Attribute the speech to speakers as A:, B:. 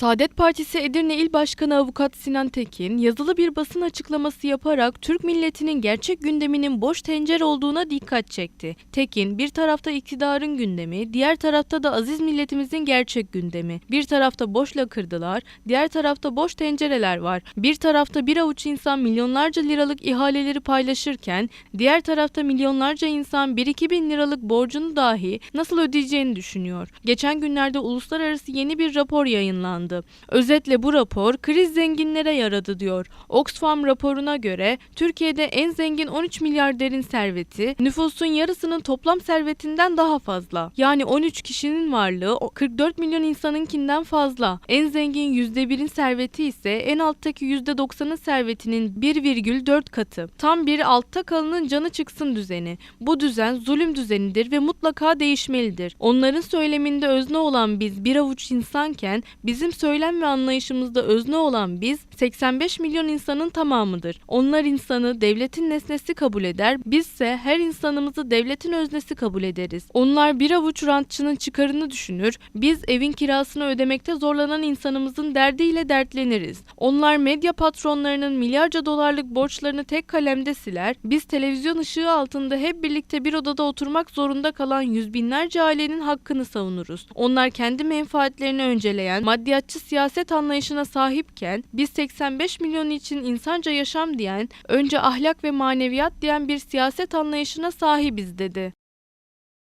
A: Saadet Partisi Edirne İl Başkanı Avukat Sinan Tekin, yazılı bir basın açıklaması yaparak Türk milletinin gerçek gündeminin boş tencere olduğuna dikkat çekti. Tekin, bir tarafta iktidarın gündemi, diğer tarafta da aziz milletimizin gerçek gündemi. Bir tarafta boş lakırdılar, diğer tarafta boş tencereler var. Bir tarafta bir avuç insan milyonlarca liralık ihaleleri paylaşırken, diğer tarafta milyonlarca insan 1-2 bin liralık borcunu dahi nasıl ödeyeceğini düşünüyor. Geçen günlerde uluslararası yeni bir rapor yayınlandı. Özetle bu rapor kriz zenginlere yaradı diyor. Oxfam raporuna göre Türkiye'de en zengin 13 milyarderin serveti nüfusun yarısının toplam servetinden daha fazla. Yani 13 kişinin varlığı o 44 milyon insanınkinden fazla. En zengin %1'in serveti ise en alttaki %90'ın servetinin 1,4 katı. Tam bir altta kalının canı çıksın düzeni. Bu düzen zulüm düzenidir ve mutlaka değişmelidir. Onların söyleminde özne olan biz bir avuç insanken bizim söylem ve anlayışımızda özne olan biz 85 milyon insanın tamamıdır. Onlar insanı devletin nesnesi kabul eder, bizse her insanımızı devletin öznesi kabul ederiz. Onlar bir avuç rantçının çıkarını düşünür, biz evin kirasını ödemekte zorlanan insanımızın derdiyle dertleniriz. Onlar medya patronlarının milyarca dolarlık borçlarını tek kalemde siler, biz televizyon ışığı altında hep birlikte bir odada oturmak zorunda kalan yüz binlerce ailenin hakkını savunuruz. Onlar kendi menfaatlerini önceleyen maddiyatçı siyaset anlayışına sahipken biz 85 milyon için insanca yaşam diyen, önce ahlak ve maneviyat diyen bir siyaset anlayışına sahibiz dedi.